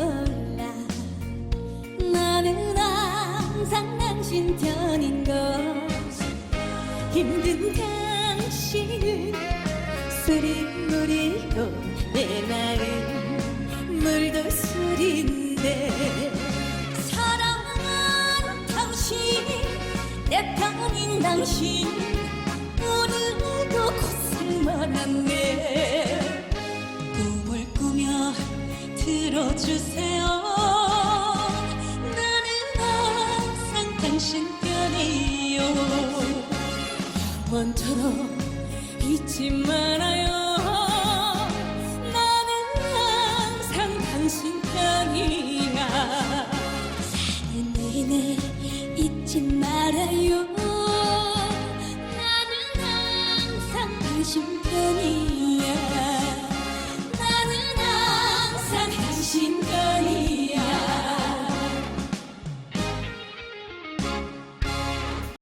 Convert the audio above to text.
몰라. 나는 항상 당신 편인 걸 힘든 당신을 술인 물이고 내 마음 물도 술인데. 사랑한 당신이 내 편인 당신 오늘도 고생만 했네. 들어주세요. 나는 항상 당신 편이요. 영원토록 잊지 말아요. 나는 항상 당신 편이야. 내내 잊지 말아요. 나는 항상 당신 편이야